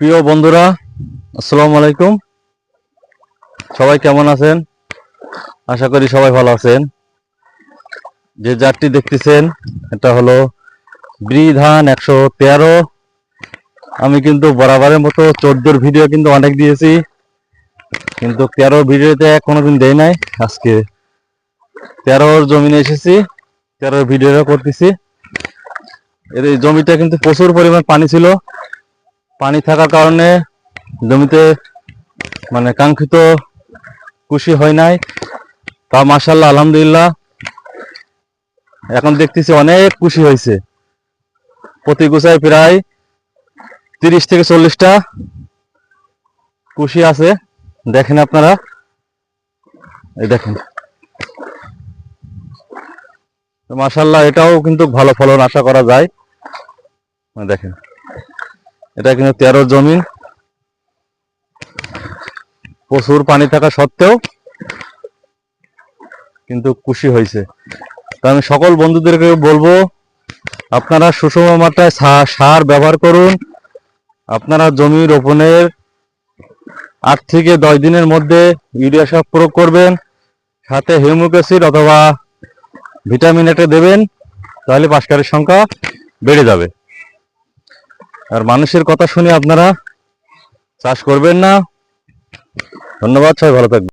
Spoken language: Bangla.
প্রিয় বন্ধুরা, আসসালামু আলাইকুম। সবাই কেমন আছেন? আশা করি সবাই ভালো আছেন। যে জাতটি দেখতেছেন, এটা হলো ব্রিধান একশো তেরো। আমি কিন্তু বরাবরের মতো চোদ্দোর ভিডিও কিন্তু অনেক দিয়েছি, কিন্তু তেরো ভিডিওতে কোনোদিন দেয় নাই। আজকে তেরোর জমিনে এসেছি, তেরোর ভিডিওটা করতেছি। এর এই জমিটা কিন্তু প্রচুর পরিমাণ পানি ছিল। পানি থাকার কারণে জমিতে মানে কাঙ্ক্ষিত খুশি হয় নাই। তা মাসাল্লাহ আলহামদুলিল্লাহ। এখন দেখতেছি অনেক খুশি হয়েছে। প্রতি গোছায় প্রায় তিরিশ থেকে চল্লিশটা খুশি আছে। দেখেন আপনারা। এই দেখেন। মাসাল্লাহ এটাও কিন্তু ভালো ফলন আশা করা যায়। দেখেন। এটা কিন্তু তেরো জমি। প্রচুর পানি থাকা সত্ত্বেও কিন্তু খুশি হয়েছে। তো আমি সকল বন্ধুদেরকে বলব, আপনারা সুষম মাত্রায় সার ব্যবহার করুন। আপনারা জমি রোপণের আট থেকে দশ দিনের মধ্যে ইউরিয়া সার প্রয়োগ করবেন, সাথে হিউমিক অথবা ভিটামিন এটা দেবেন, তাহলে পাশকারের সংখ্যা বেড়ে যাবে। আর মানুষের কথা শুনে আপনারা চাষ করবেন না। ধন্যবাদ সবাই ভালো থাকবেন।